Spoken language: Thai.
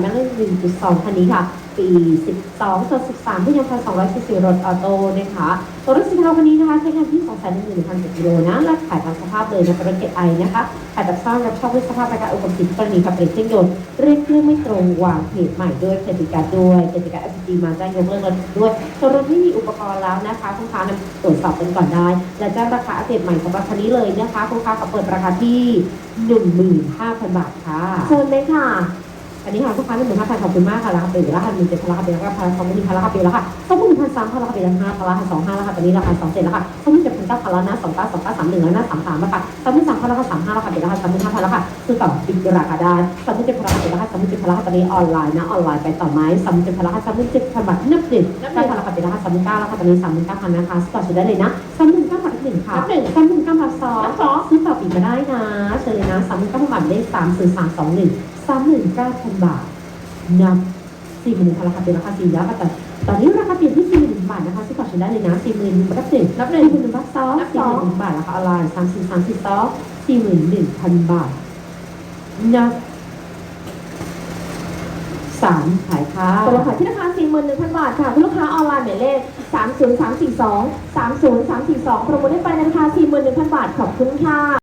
หมายเลข1.2คันนี้ค่ะ ปี 12ส่วน13ที่ยังพัน244รถออโต้นะคะตัวรถสีเทาคันนี้นะคะใช้งานที่2 1 1 0 0 0กิโลนะและขายตามสภาพเลยนะเป็นรถเกรดไอนะคะขายแบบสร้างรับชอบด้วยสภาพประการอุปกรณ์กรณีกับเปลี่ยนเครื่องยนต์เรียกเครื่องไม่ตรงวางเพจใหม่ด้วยเครดิการด้วยเครดิการ์ด FG มาแจ้งยกเลิกรถด้วยตัวรถที่มีอุปกรณ์แล้วนะคะคุณค้านำตรวจสอบกันก่อนได้ และแจ้งราคาอัปเดตใหม่สำหรับคันนี้เลยนะคะคุณค้ากับเปิดราคาที่ 15,000 บาทค่ะเชิญเลยค่ะ อันนี้ค่ะลูกค้าหนึ่งหมื่นห้าพันขอบคุณมากค่ะราคาเป็นอยู่ราคาหนึ่งเจ็ดพันราคาเป็นราคาพันสองหมื่นพันราคาเป็นราคาสองหมื่นพันสามพันราคาเป็นราคาพันราคาสองห้าราคาตอนนี้ราคาสองเจ็ดราคาสองหมื่นเจ็ดพันเก้าพันแล้วนะสองเก้าสองเก้าสามหนึ่งแล้วนะสามสามราคาสามหมื่นสามพันราคาสามห้าราคาเป็นราคาสามหมื่นห้าพันราคาคือต่อปิดราคาได้สามหมื่นเจ็ดพันราคาเป็นราคาสามหมื่นเจ็ดพันราคาตอนนี้ออนไลน์นะออนไลน์ไปต่อไหมสามหมื่นเจ็ดพันราคาสามหมื่นเจ็ดพันบาทนับหนึ่งได้พันราคาเป็นราคาสามหมื่นเก้าราคาตอนนี้สามหมื่นเก้าพันนะคะสปอร์ตได้เลยนะสาม หมื่นเก้าพันหนึ่งค่ะนับหนึ่งสามหมื่นเก้าพันสองนับสองซื้อต่อปีกมาได้นะเชิญเลยนะสามหมื่นเก้าพันบาทได้สามสื่อสามสองหนึ่งสามหมื่นเก้าพันบาทนับสี่หมื่นราคาเป็นราคาสี่แล้วค่ะแต่ตอนนี้ราคาเปลี่ยนที่สี่หมื่นบาทนะคะซื้อก่อนฉันได้เลยนะสี่หมื่นหนึ่งนับหนึ่งนับหนึ่งสี่หมื่นบาทสองนับสสี่องหมื่นบาทราคาออนไลน์สามสี่สามสี่สองสี่หมื่นหนึ่งพันบาทนับ สามขายค่ะตัวราคาที่ราคา 41,000 บาทค่ะคุณลูกค้าออนไลน์หมายเลข 30342 30342โปรโมทได้ไปในราคา 41,000 บาท ขอบคุณค่ะ